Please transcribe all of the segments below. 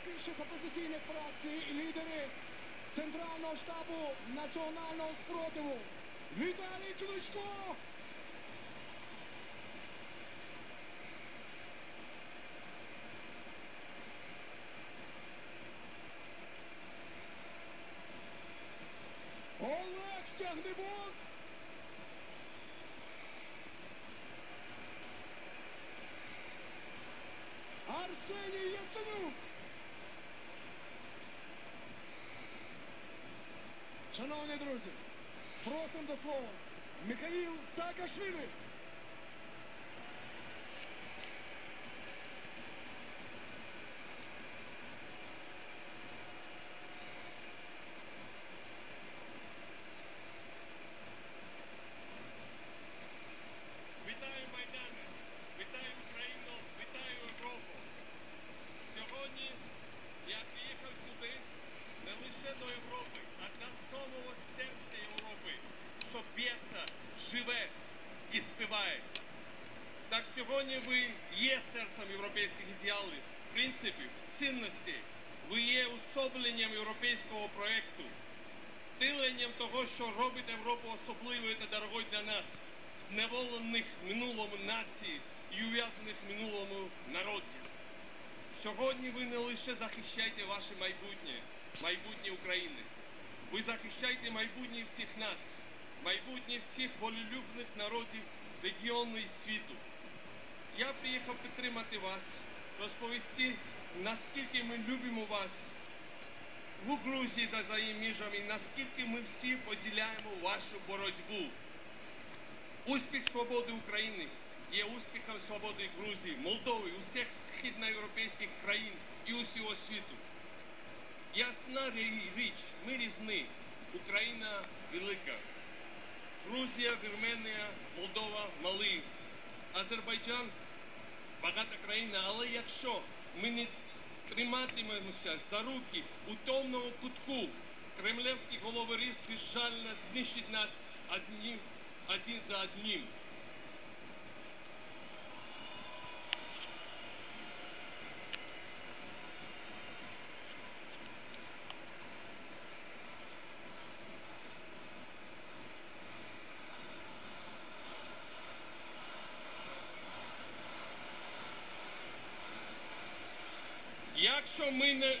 найбільших опозиційних фракцій, лідери Центрального штабу національного спротиву. Віталій Кличко! Олег Тягнебок! Арсеній Яценюк! Шановні друзі, просимо до слова. Михаїл Саакашвілі. Вітаю Майдане, вітаю Україну, вітаю Європу. Сьогодні я приїхав сюди не лише до Європи, а до самого серця Європи, що б'ється, живе і співає. Так сьогодні ви є серцем європейських ідеалів, принципів, цінностей. Ви є особленням європейського проєкту, втиленням того, що робить Європу особливою та дорогою для нас зневолених минулому нації і ув'язнених минулому народі. Сьогодні ви не лише захищаєте ваше майбутнє, майбутнє України. Ви захищаєте майбутнє всіх нас, майбутнє всіх волелюбних народів регіону і світу. Я приїхав підтримати вас, розповісти, наскільки ми любимо вас в Грузії та за її межами, наскільки ми всі поділяємо вашу боротьбу. Успіх свободи України є успіхом свободи Грузії, Молдови, усіх східноєвропейських країн і усього світу. Ясна рі- річ, ми різні. Україна велика. Грузія, Вірменія, Молдова, Мали, Азербайджан багата країна, але якщо ми не триматимемося за руки у темному кутку, кремлівські головоріз жально знищить нас одним, один за одним. Якщо ми не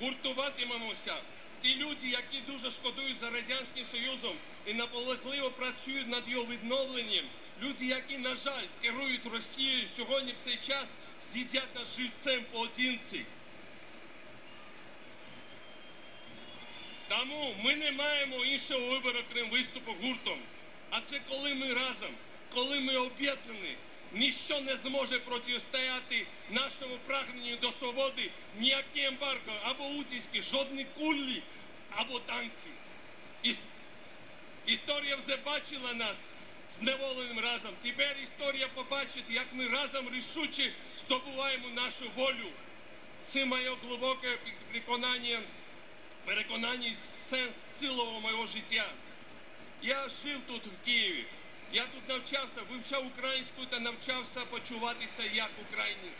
гуртуватимемося, ті люди, які дуже шкодують за Радянським Союзом і наполегливо працюють над його відновленням, люди, які, на жаль, керують Росією сьогодні в цей час, з'їдять нас живцем поодинці. Тому ми не маємо іншого вибору, крім виступу гуртом. А це коли ми разом, коли ми об'єднані, ніщо не зможе протистояти нашому прагненню до свободи, ніякі ембарго або утиски, жодні кулі або танки. І- Історія вже бачила нас зневоленим разом. Тепер історія побачить, як ми разом рішуче здобуваємо нашу волю. Це моє глибоке переконання переконання сенс цілого мого життя. Я жив тут в Києві. Я тут навчався, вивчав українську та навчався почуватися як українець.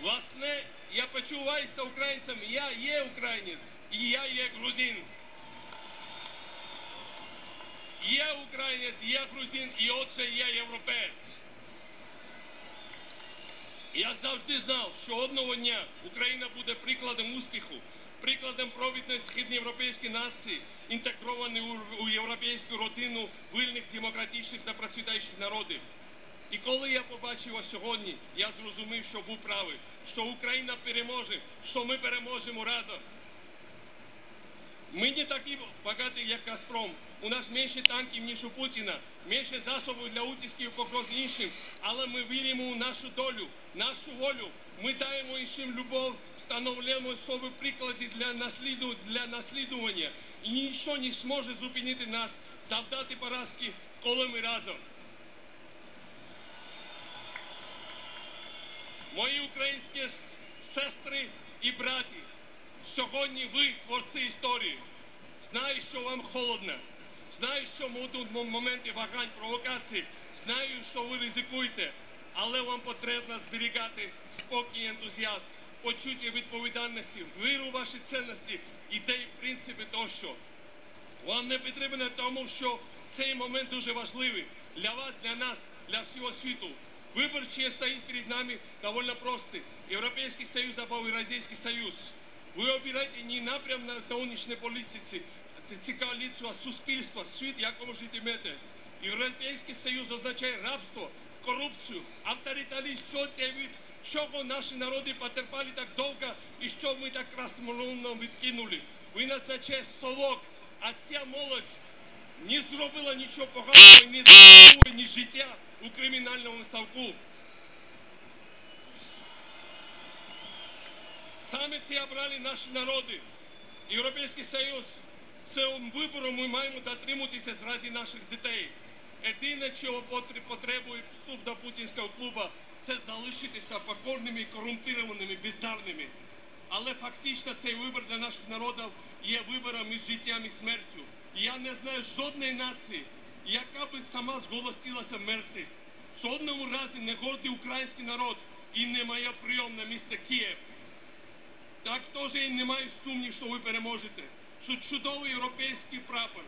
Власне, я почуваюся українцем, я є українець і я є грузин. Я українець, я грузин і отже я європеєць. Я завжди знав, що одного дня Україна буде прикладом успіху, прикладом провідної східноєвропейської нації, інтегрованої у, європейську родину вільних, демократичних та процвітаючих народів. І коли я побачив ось сьогодні, я зрозумів, що був правий, що Україна переможе, що ми переможемо разом. Ми не такі багаті, як Газпром. У нас менше танків, ніж у Путіна, менше засобів для утисків погроз іншим. Але ми віримо у нашу долю, нашу волю. Ми даємо іншим любов, встановлюємо собі приклади для, насліду, для наслідування. І ніщо не зможе зупинити нас, завдати поразки, коли ми разом. Мої українські сестри і браті, сьогодні ви творці історії. Знаю, що вам холодно. Знаю, що будуть м- моменти вагань, провокацій. Знаю, що ви ризикуєте, але вам потрібно зберігати спокій і ентузіазм, почуття відповідальності, віру в ваші цінності, ідеї, принципи тощо. Вам не потрібно тому, що цей момент дуже важливий для вас, для нас, для всього світу. Вибор, чий стоїть перед нами, довольно простий. Європейський Союз або Євразійський Союз. Ви обираєте не напрям на зовнішній політиці, ці коаліцію, а суспільство, світ, якому жити мете. Європейський Союз означає рабство, корупцію, авторитарізм, все від чого наші народи потерпали так довго і що ми так розмовно відкинули. Він означає совок, а ця молодь не зробила нічого поганого, не заслугує ні життя у кримінальному ставку. Саме це обрали наші народи. Європейський Союз. Цим вибором ми маємо дотримуватися заради наших дітей. Єдине, чого потр- потребує вступ до путінського клубу, це залишитися покорними, корумпірованими, бездарними. Але фактично цей вибір для наших народів є вибором між життям і смертю. Я не знаю жодної нації, яка би сама зголосилася мерти. В жодному разі не гордий український народ і не моє прийомне місце Київ. Так теж і немає сумнів, що ви переможете. Що чудовий європейський прапор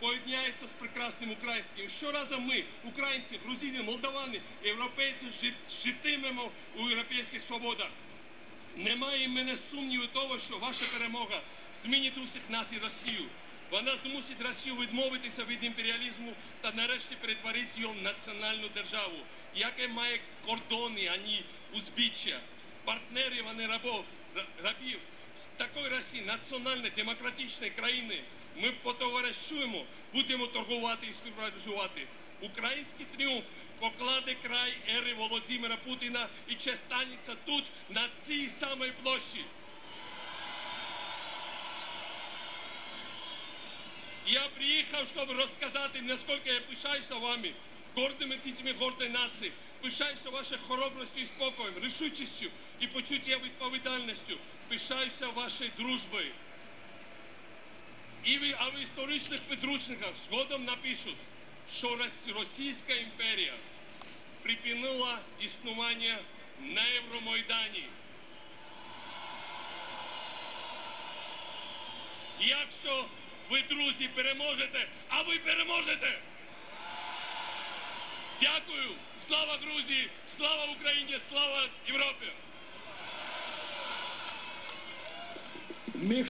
поєднається з прекрасним українським. Щоразу ми, українці, грузини, молдавани, європейці, жит- житимемо у європейських свободах. Немає в мене сумніву того, що ваша перемога змінить усіх нас і Росію. Вона змусить Росію відмовитися від імперіалізму та нарешті перетворити його в національну державу, яка має кордони, а не узбіччя, партнерів, а не рабов, рабів. Такої Росії, національної, демократичної країни, ми потоваришуємо, будемо торгувати і співпрацювати. Український тріумф покладе край ери Володимира Путіна і ще станеться тут, на цій самій площі. Я приїхав, щоб розказати, наскільки я пишаюся вами, гордими дітьми гордої нації, пишаюся вашою хоробростю і спокоєм, рішучістю і почуттям відповідальністю, пишаюся вашою дружбою. І ви, а в історичних підручниках згодом напишуть, що Російська імперія припинила існування на Євромайдані. Якщо ви, друзі, переможете, а ви переможете. Дякую. Слава Грузії, слава Україні, слава Європі.